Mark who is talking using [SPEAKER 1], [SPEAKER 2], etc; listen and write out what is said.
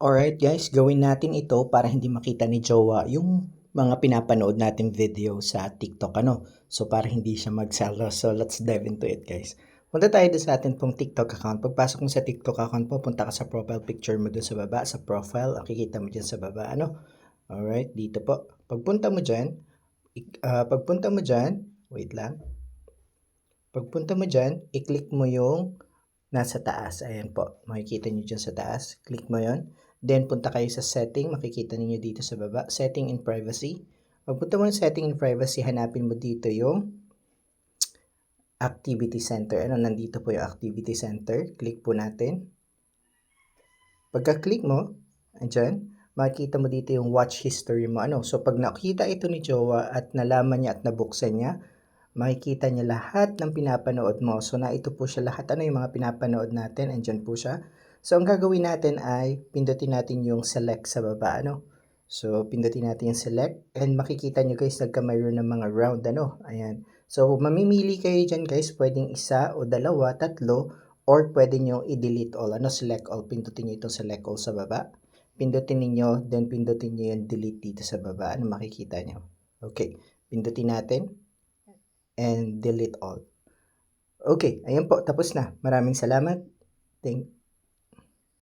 [SPEAKER 1] Alright guys, gawin natin ito para hindi makita ni Jowa yung mga pinapanood natin video sa TikTok ano. So para hindi siya magsalo. So let's dive into it guys. Punta tayo doon sa atin pong TikTok account. Pagpasok mo sa TikTok account mo, punta ka sa profile picture mo doon sa baba, sa profile. Ang kikita mo dyan sa baba, ano? Alright, dito po. Pagpunta mo dyan, ah, pagpunta mo dyan, wait lang. Pagpunta mo dyan, i-click mo yung nasa taas. Ayan po. Makikita nyo dyan sa taas. Click mo yon. Then, punta kayo sa setting. Makikita niyo dito sa baba. Setting and privacy. Pagpunta mo ng setting and privacy, hanapin mo dito yung activity center. Ano, nandito po yung activity center. Click po natin. Pagka-click mo, andyan, makikita mo dito yung watch history mo. Ano, so pag nakita ito ni Jowa at nalaman niya at nabuksan niya, makikita niya lahat ng pinapanood mo. So, na ito po siya lahat. Ano yung mga pinapanood natin? Andyan po siya. So, ang gagawin natin ay pindutin natin yung select sa baba, ano? So, pindutin natin yung select and makikita nyo guys, nagka mayroon ng mga round, ano? Ayan. So, mamimili kayo dyan guys, pwedeng isa o dalawa, tatlo, or pwede nyo i-delete all, ano? Select all, pindutin nyo itong select all sa baba. Pindutin niyo then pindutin nyo yung delete dito sa baba, ano makikita nyo? Okay, pindutin natin and delete all. Okay, ayan po, tapos na. Maraming salamat. Thank